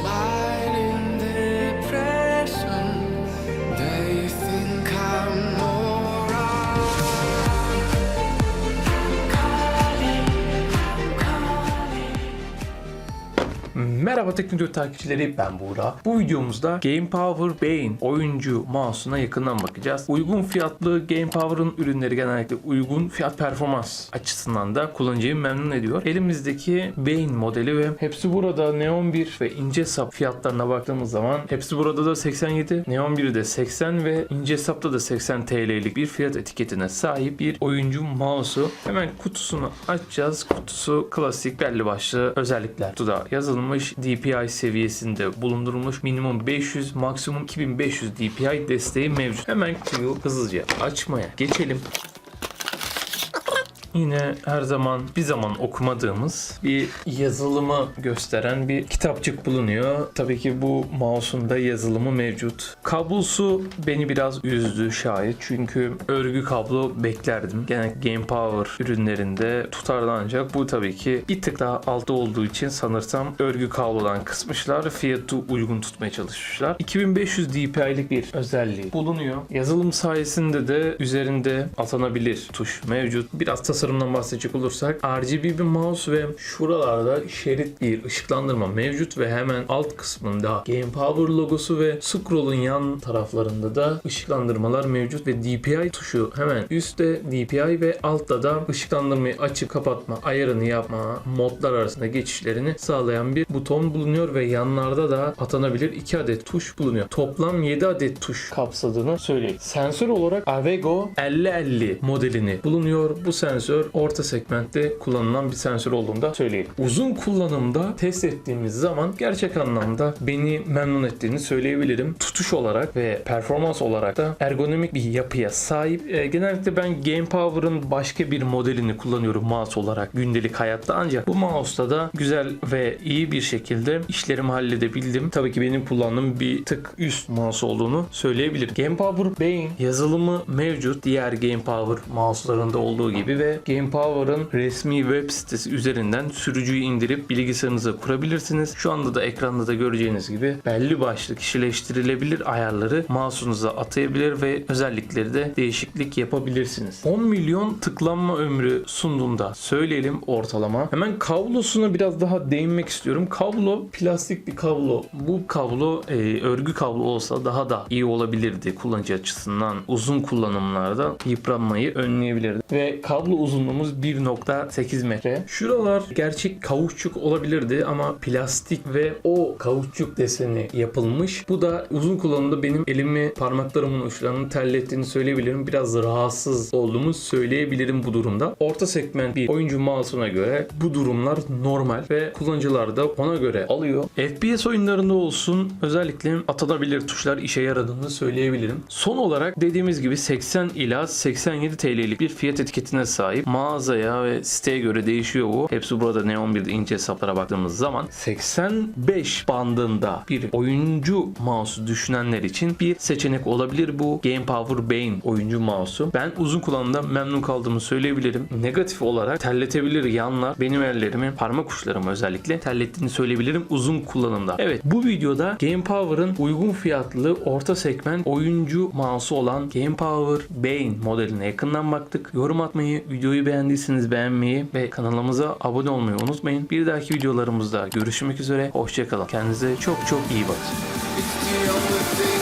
smile. Merhaba Teknik takipçileri ben Buğra. Bu videomuzda Game Power Bane oyuncu mouse'una yakından bakacağız. Uygun fiyatlı Game Power'ın ürünleri genellikle uygun fiyat performans açısından da kullanıcıyı memnun ediyor. Elimizdeki Bane modeli ve hepsi burada Neon 1 ve ince sap fiyatlarına baktığımız zaman hepsi burada da 87, Neon 1'de 80 ve ince sapta da 80 TL'lik bir fiyat etiketine sahip bir oyuncu mouse'u. Hemen kutusunu açacağız. Kutusu klasik belli başlı özellikler. Kutuda yazılmış DPI seviyesinde bulundurulmuş minimum 500 maksimum 2500 DPI desteği mevcut. Hemen kutuyu hızlıca açmaya geçelim. Yine her zaman bir zaman okumadığımız bir yazılımı gösteren bir kitapçık bulunuyor. Tabii ki bu mouse'un da yazılımı mevcut. Kablosu beni biraz üzdü şayet. Çünkü örgü kablo beklerdim. Gene Game Power ürünlerinde tutardı ancak bu tabii ki bir tık daha altta olduğu için sanırsam örgü kablodan kısmışlar. Fiyatı uygun tutmaya çalışmışlar. 2500 dpi'lik bir özelliği bulunuyor. Yazılım sayesinde de üzerinde atanabilir tuş mevcut. Biraz tasarımdan bahsedecek olursak RGB bir mouse ve şuralarda şerit bir ışıklandırma mevcut ve hemen alt kısmında Game Power logosu ve scroll'un yan taraflarında da ışıklandırmalar mevcut ve DPI tuşu hemen üstte DPI ve altta da ışıklandırmayı açıp kapatma, ayarını yapma, modlar arasında geçişlerini sağlayan bir buton bulunuyor ve yanlarda da atanabilir 2 adet tuş bulunuyor. Toplam 7 adet tuş kapsadığını söyleyeyim. Sensör olarak Avego 5050 modelini bulunuyor. Bu sensör orta segmentte kullanılan bir sensör olduğunu da söyleyeyim. Uzun kullanımda test ettiğimiz zaman gerçek anlamda beni memnun ettiğini söyleyebilirim. Tutuş olarak ve performans olarak da ergonomik bir yapıya sahip. E, genellikle ben Game Power'ın başka bir modelini kullanıyorum mouse olarak gündelik hayatta ancak bu mouse'da da güzel ve iyi bir şekilde işlerimi halledebildim. Tabii ki benim kullandığım bir tık üst mouse olduğunu söyleyebilirim. Game Power Bane yazılımı mevcut diğer Game Power mouse'larında olduğu gibi ve Game Power'ın resmi web sitesi üzerinden sürücüyü indirip bilgisayarınıza kurabilirsiniz. Şu anda da ekranda da göreceğiniz gibi belli başlı kişileştirilebilir ayarları mouse'unuza atayabilir ve özellikleri de değişiklik yapabilirsiniz. 10 milyon tıklanma ömrü sunduğunda söyleyelim ortalama. Hemen kablosuna biraz daha değinmek istiyorum. Kablo plastik bir kablo. Bu kablo e, örgü kablo olsa daha da iyi olabilirdi kullanıcı açısından. Uzun kullanımlarda yıpranmayı önleyebilirdi. Ve kablo uzunluğumuz 1.8 metre. Şuralar gerçek kauçuk olabilirdi ama plastik ve o kauçuk deseni yapılmış. Bu da uzun kullanımda benim elimi parmaklarımın uçlarını terlettiğini söyleyebilirim. Biraz rahatsız olduğumu söyleyebilirim bu durumda. Orta segment bir oyuncu mouse'una göre bu durumlar normal ve kullanıcılar da ona göre alıyor. FPS oyunlarında olsun özellikle atanabilir tuşlar işe yaradığını söyleyebilirim. Son olarak dediğimiz gibi 80 ila 87 TL'lik bir fiyat etiketine sahip. Mağazaya ve siteye göre değişiyor bu. Hepsi burada Neon 1'de ince hesaplara baktığımız zaman 85 bandında bir oyuncu mouse'u düşünenler için bir seçenek olabilir bu Game Power Bane oyuncu mouse'u. Ben uzun kullanımda memnun kaldığımı söyleyebilirim. Negatif olarak terletebilir yanlar benim ellerimi parmak uçlarımı özellikle terlettiğini söyleyebilirim uzun kullanımda. Evet bu videoda Game Power'ın uygun fiyatlı orta segment oyuncu mouse'u olan Game Power Bane modeline yakından baktık. Yorum atmayı, videoyu beğendiyseniz beğenmeyi ve kanalımıza abone olmayı unutmayın. Bir dahaki videolarımızda görüşmek üzere. Hoşçakalın. Kendinize çok çok iyi bakın.